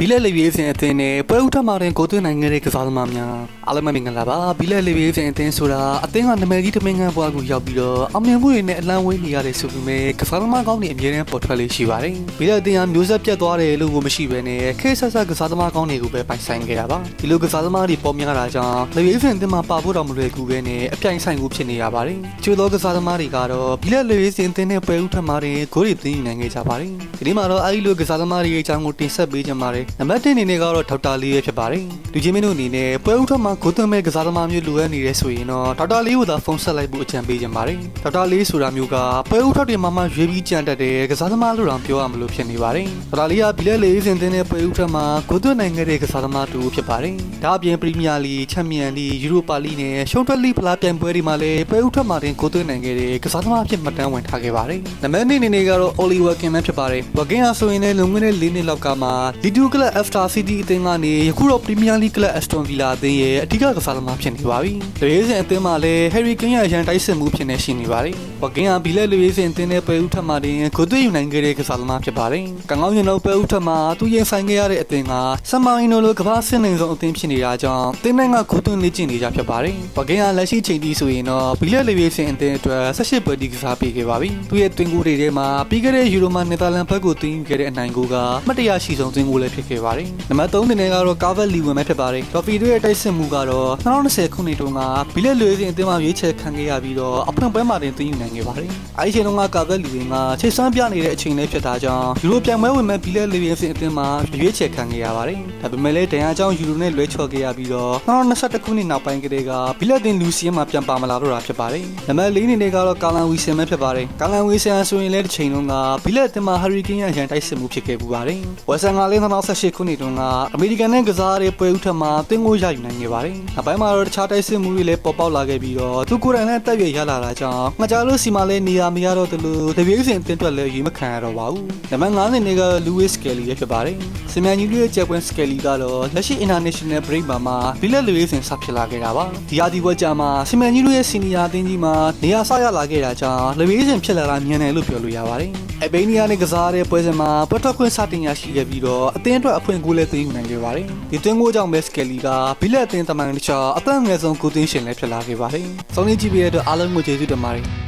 ဘီလက်လေးရေးစဉ်အသင်းနဲ့ပွဲဥထမှာတဲ့ကိုသွင်းနိုင်ငံရဲ့ကစားသမားများအားလုံးပဲမင်္ဂလာပါဘီလက်လေးရေးစဉ်အသင်းဆိုတာအသင်းကနာမည်ကြီးတမင်ငန်းဘွားကိုရောက်ပြီးတော့အောင်မြင်မှုတွေနဲ့အလံဝေးနေရတဲ့ဆိုပေမဲ့ကစားသမားကောင်းတွေအမြဲတမ်းပေါ်ထွက်လေးရှိပါတယ်ဘီလက်အသင်းကမျိုးဆက်ပြတ်သွားတယ်လို့ကိုမရှိဘဲနဲ့ခေတ်ဆက်ဆက်ကစားသမားကောင်းတွေကိုပဲပိုင်ဆိုင်ခဲ့တာပါဒီလိုကစားသမားတွေပေါ်များတာကြောင့်လေရေးစဉ်အသင်းမှာပါဖို့တော့မလွယ်ကူပဲနဲ့အပြိုင်ဆိုင်ကိုဖြစ်နေရပါတယ်ချို့သောကစားသမားတွေကတော့ဘီလက်လေးရေးစဉ်အသင်းနဲ့ပွဲဥထမှာတဲ့ဂိုးတွေသိမ်းနိုင်ခဲ့ကြပါတယ်ဒီနေ့မှာတော့အဲဒီလိုကစားသမားတွေရဲ့အကြောင်းကိုတင်ဆက်ပေးကြပါမယ်နံပါတ်1အနေနဲ့ကတော့ဒေါက်တာလေးရဲ့ဖြစ်ပါတယ်လူချင်းမင်းတို့အနေနဲ့ပွဲဥထမှာဂိုးသွင်းမဲ့ကစားသမားမျိုးလိုအပ်နေတယ်ဆိုရင်တော့ဒေါက်တာလေးကိုသာဖုန်းဆက်လိုက်ဖို့အကြံပေးကြပါတယ်ဒေါက်တာလေးဆိုတာမျိုးကပွဲဥထတွေမှာမှရွေးပြီးကြံတတ်တဲ့ကစားသမားလို့တောင်ပြောရမလို့ဖြစ်နေပါတယ်ဒေါက်တာလေးကဘီလက်လေးစင်တင်တဲ့ပွဲဥထမှာဂိုးသွင်းနိုင်ခဲ့တဲ့ကစားသမားတူဖြစ်ပါတယ်ဒါအပြင်ပရီးမီးယားလိချန်ပီယံလိယူရိုပါလိနဲ့ရှုံးထွက်လိဖလားပြိုင်ပွဲတွေမှာလည်းပွဲဥထမှာတင်ဂိုးသွင်းနိုင်ခဲ့တဲ့ကစားသမားအဖြစ်မှတ်တမ်းဝင်ထားခဲ့ပါတယ်နံပါတ်2အနေနဲ့ကတော့ Oliver Kinman ဖြစ်ပါတယ်ဝကင်ဟာဆိုရင်လည်းလုံငွေနဲ့၄နှစ်လောက်ကမှလီဒူကလပ် After City အသင်းကနေယခုတော့ Premier League ကလပ် Aston Villa အသင်းရဲ့အဓိကကစားသမားဖြစ်နေပါပြီ။လူရေးစင်အသင်းမှာလည်း Harry Kane ရဲ့ရန်တိုက်စစ်မှုဖြစ်နေရှိနေပါတယ်။ဝကင်ဟာဘီလက်လူရေးစင်အသင်းနဲ့ပွဲဦးထပ်မှတင်ဂိုးသွင်းယူနိုင်ခဲ့တဲ့ကစားသမားဖြစ်ပါတယ်။ကံကောင်းရင်တော့ပွဲဦးထပ်မှသူရင်ဆိုင်ခဲ့ရတဲ့အသင်းကဆမ်မာအီနိုလိုကမ္ဘာ့စစ်နိုင်ဆုံးအသင်းဖြစ်နေတာကြောင့်တင်းနိုင်ကဂိုးသွင်းလေ့ကျင့်နေကြဖြစ်ပါတယ်။ဝကင်ဟာလက်ရှိချိန်ထိဆိုရင်တော့ဘီလက်လူရေးစင်အသင်းအတွက်18ပွဲဒီကစားပေးခဲ့ပါပြီ။သူရဲ့တွင်ကူတွေထဲမှာပြီးခဲ့တဲ့ယူရိုမှာနယ်သာလန်ဘက်ကိုသွင်းယူခဲ့တဲ့အနိုင်ကိုကမှတ်တရရှိဆုံးသွင်းကိုလည်းဖြစ်ခဲ့ပါတယ်။နံပါတ်3တင်နေကတော့ကာဗက်လီဝင်ပဲဖြစ်ပါတယ်။တော်ဖီတို့ရဲ့တိုက်စစ်မှုကတော့2020ခုနှစ်တုန်းကဘီလက်လွေးစင်အသင်းမှရွေးချယ်ခံခဲ့ရပြီးတော့အဖွင့်ပွဲမှာတင်သွင်းယူနိုင်ခဲ့ပါတယ်။အဲဒီအချိန်တုန်းကကာဗက်လီဝင်ကချိတ်ဆန်းပြနေတဲ့အချိန်လေးဖြစ်တာကြောင့်ယူရိုပြိုင်ပွဲဝင်မဲ့ဘီလက်လွေးစင်အသင်းမှရွေးချယ်ခံခဲ့ရပါတယ်။ဒါပေမဲ့လည်းဒဏ်ရာကြောင့်ယူရိုနဲ့လွဲချော်ခဲ့ရပြီးတော့2021ခုနှစ်နောက်ပိုင်းကတည်းကဘီလက်တင်လူစီယံမှာပြန်ပါမလာတော့တာဖြစ်ပါတယ်။နံပါတ်4အနေနဲ့ကတော့ကာလန်ဝီဆန်ပဲဖြစ်ပါတယ်။ကာလန်ဝီဆန်ဆိုရင်လည်းတစ်ချိန်လုံးကဘီလက်အသင်းမှာဟာရီကင်းရရန်တိုက်စစ်မှုဖြစ်ခဲ့ပူပါတယ်။ဝက်ဆန်ကလည်း2018ခုနှစ်တုန်းကအမေရိကန်နဲ့ကစားတဲ့ပွဲဥထက်မှာတင်းကိုရယူနိုင်ခဲ့ပါတယ်။နောက်ပိုင်းမှာတော့တခြားတိုက်စစ်မှုတွေလည်းပေါ်ပေါက်လာခဲ့ပြီးတော့သူကိုယ်တိုင်လည်းတက်ရွေရလာတာကြောင့်ငကြလို့စီမလည်းနေရာမရတော့တယ်လို့တပြေးစင်တင်းတွက်လည်းရွေးမခံရတော့ပါဘူး။နံပါတ်9အနေနဲ့ကလူဝစ်စကယ်လီပဲဖြစ်ပါတယ်။စင်မြန်ကြီးရဲ့ချက်ပွင့်စကယ်လီကတော့လက်ရှိ international break မှာမှဘီလက်လူရေးစင်စဖြစ်လာခဲ့တာပါ။ဒီဟာဒီဘွဲကြမှာစင်မြန်ကြီးရဲ့စီနီယာအသင်းကြီးမှာနေရာဆရလာခဲ့တာကြောင့်လူရေးစင်ဖြစ်လာတာမြန်တယ်လို့ပြောလို့ရပါတယ်။အဘိနီးယားနဲ့ကစားတဲ့ပွဲစဉ်မှာပတ်သက်ခွင့်စတင်ရရှိခဲ့ပြီးတော့အသင်းအတွက်အဖွင့်ကိုလည်းသိမ်းယူနိုင်ခဲ့ပါတယ်။ဒီသွင်းကိုကြောင့်ပဲစကယ်လီကဘီလက်အသင်းတမန်တခြားအသက်အငယ်ဆုံးကိုသွင်းရှင်လည်းဖြစ်လာခဲ့ပါတယ်။ဆုံးနေကြည့်ပြီးတဲ့အတွက်အားလုံးကိုကျေးဇူးတင်ပါတယ်။